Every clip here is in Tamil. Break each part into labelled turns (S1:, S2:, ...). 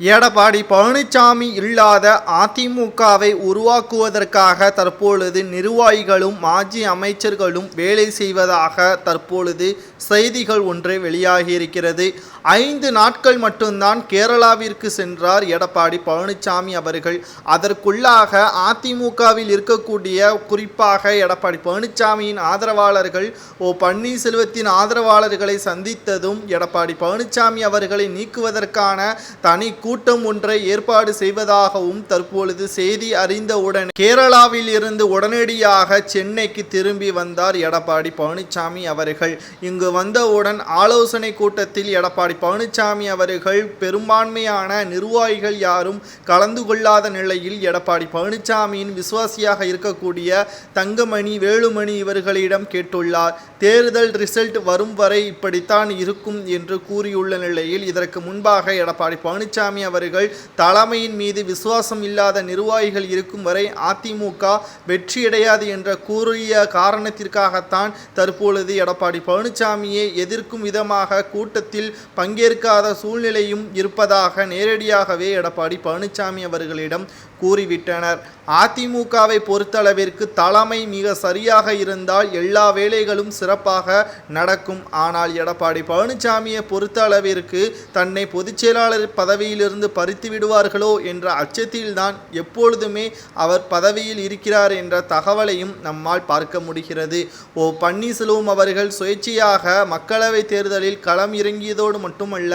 S1: எடப்பாடி பழனிசாமி இல்லாத அதிமுகவை உருவாக்குவதற்காக தற்பொழுது நிர்வாகிகளும் மாஜி அமைச்சர்களும் வேலை செய்வதாக தற்பொழுது செய்திகள் ஒன்று வெளியாகியிருக்கிறது. ஐந்து நாட்கள் மட்டும்தான் கேரளாவிற்கு சென்றார் எடப்பாடி பழனிசாமி அவர்கள். அதற்குள்ளாக அதிமுகவில் இருக்கக்கூடிய குறிப்பாக எடப்பாடி பழனிசாமியின் ஆதரவாளர்கள் ஓ பன்னீர்செல்வத்தின் ஆதரவாளர்களை சந்தித்ததும் எடப்பாடி பழனிசாமி அவர்களை நீக்குவதற்கான தனி கூட்டம் ஒன்றை ஏற்பாடு செய்வதாகவும் தற்பொழுது செய்தி அறிந்தவுடன் கேரளாவில் இருந்து உடனடியாக சென்னைக்கு திரும்பி வந்தார் எடப்பாடி பழனிசாமி அவர்கள். இங்கு வந்தவுடன் ஆலோசனை கூட்டத்தில் எடப்பாடி பழனிசாமி அவர்கள் பெரும்பான்மையான நிர்வாகிகள் யாரும் கலந்து கொள்ளாத நிலையில் எடப்பாடி பழனிசாமியின் விசுவாசியாக இருக்கக்கூடிய தங்கமணி வேலுமணி இவர்களிடம் கேட்டுள்ளார். தேர்தல் ரிசல்ட் வரும் வரை இப்படித்தான் இருக்கும் என்று கூறியுள்ள நிலையில் இதற்கு முன்பாக எடப்பாடி பழனிசாமி அவர்கள் தலைமையின் மீது விசுவாசம் இல்லாத நிர்வாகிகள் இருக்கும் வரை அதிமுக வெற்றியடையாது என்ற கூறிய காரணத்திற்காகத்தான் தற்பொழுது எடப்பாடி பழனிசாமியை எதிர்க்கும் விதமாக கூட்டத்தில் பங்கேற்காத சூழ்நிலையும் இருப்பதாக நேரடியாகவே எடப்பாடி பழனிசாமி அவர்களிடம் கூறிவிட்டனர். அதிமுகவை பொறுத்தளவிற்கு தலைமை மிக சரியாக இருந்தால் எல்லா வேலைகளும் சிறப்பாக நடக்கும். ஆனால் எடப்பாடி பழனிசாமியை பொறுத்தளவிற்கு தன்னை பொதுச்செயலாளர் பதவியில் பதவியிலிருந்து பறித்து விடுவார்களோ என்ற அச்சத்தில்தான் எப்பொழுதுமே அவர் பதவியில் இருக்கிறார் என்ற தகவலையும் நம்மால் பார்க்க முடிகிறது. ஓ பன்னீர்செல்வம் அவர்கள் சுயேட்சையாக மக்களவை தேர்தலில் களம் இறங்கியதோடு மட்டுமல்ல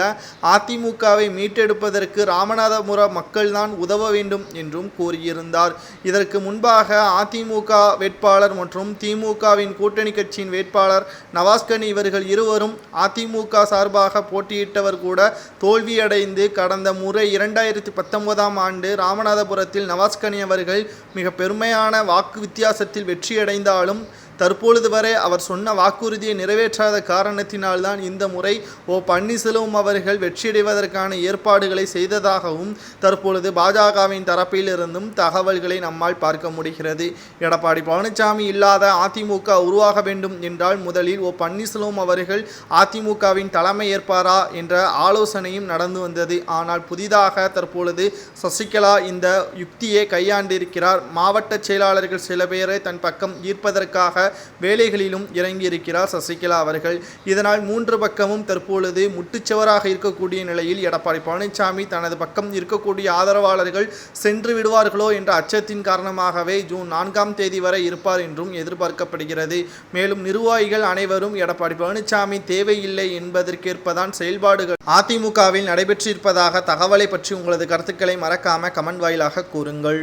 S1: அதிமுகவை மீட்டெடுப்பதற்கு ராமநாதபுர மக்கள்தான் உதவ வேண்டும் என்றும் கூறியிருந்தார். இதற்கு முன்பாக அதிமுக வேட்பாளர் மற்றும் திமுகவின் கூட்டணி கட்சியின் வேட்பாளர் நவாஸ்கனி இவர்கள் இருவரும் அதிமுக சார்பாக போட்டியிட்டவர் கூட தோல்வியடைந்து கடந்த முறை இரண்டாயிரத்தி பத்தொன்பதாம் ஆண்டு ராமநாதபுரத்தில் நவாஸ்கனி அவர்கள் மிக பெருமையான வாக்கு வித்தியாசத்தில் வெற்றியடைந்தாலும் தற்பொழுது வரை அவர் சொன்ன வாக்குறுதியை நிறைவேற்றாத காரணத்தினால்தான் இந்த முறை ஓ பன்னீர்செல்வம் அவர்கள் வெற்றியடைவதற்கான ஏற்பாடுகளை செய்ததாகவும் தற்பொழுது பாஜகவின் தரப்பிலிருந்தும் தகவல்களை நம்மால் பார்க்க முடிகிறது. எடப்பாடி பழனிசாமி இல்லாத அதிமுக உருவாக வேண்டும் என்றால் முதலில் ஓ பன்னீர்செல்வம் அவர்கள் அதிமுகவின் தலைமை ஏற்பாரா என்ற ஆலோசனையும் நடந்து வந்தது. ஆனால் புதிதாக தற்பொழுது சசிகலா இந்த யுக்தியை கையாண்டிருக்கிறார். மாவட்ட செயலாளர்கள் சில பேரை தன் பக்கம் ஈர்ப்பதற்காக வேலைகளிலும் இறங்கியிருக்கிறார் சசிகலா அவர்கள். இதனால் மூன்று பக்கமும் தற்பொழுது முட்டுச்சவராக இருக்கக்கூடிய நிலையில் எடப்பாடி பழனிசாமி தனது பக்கம் இருக்கக்கூடிய ஆதரவாளர்கள் சென்று விடுவார்களோ என்ற அச்சத்தின் காரணமாகவே ஜூன் நான்காம் தேதி வரை இருப்பார் என்றும் எதிர்பார்க்கப்படுகிறது. மேலும் நிர்வாகிகள் அனைவரும் எடப்பாடி பழனிசாமி தேவையில்லை என்பதற்கேற்பதான் செயல்பாடுகள் அதிமுகவில் நடைபெற்றிருப்பதாக தகவலை பற்றி உங்களது கருத்துக்களை மறக்காம கமெண்ட் வாயிலாக கூறுங்கள்.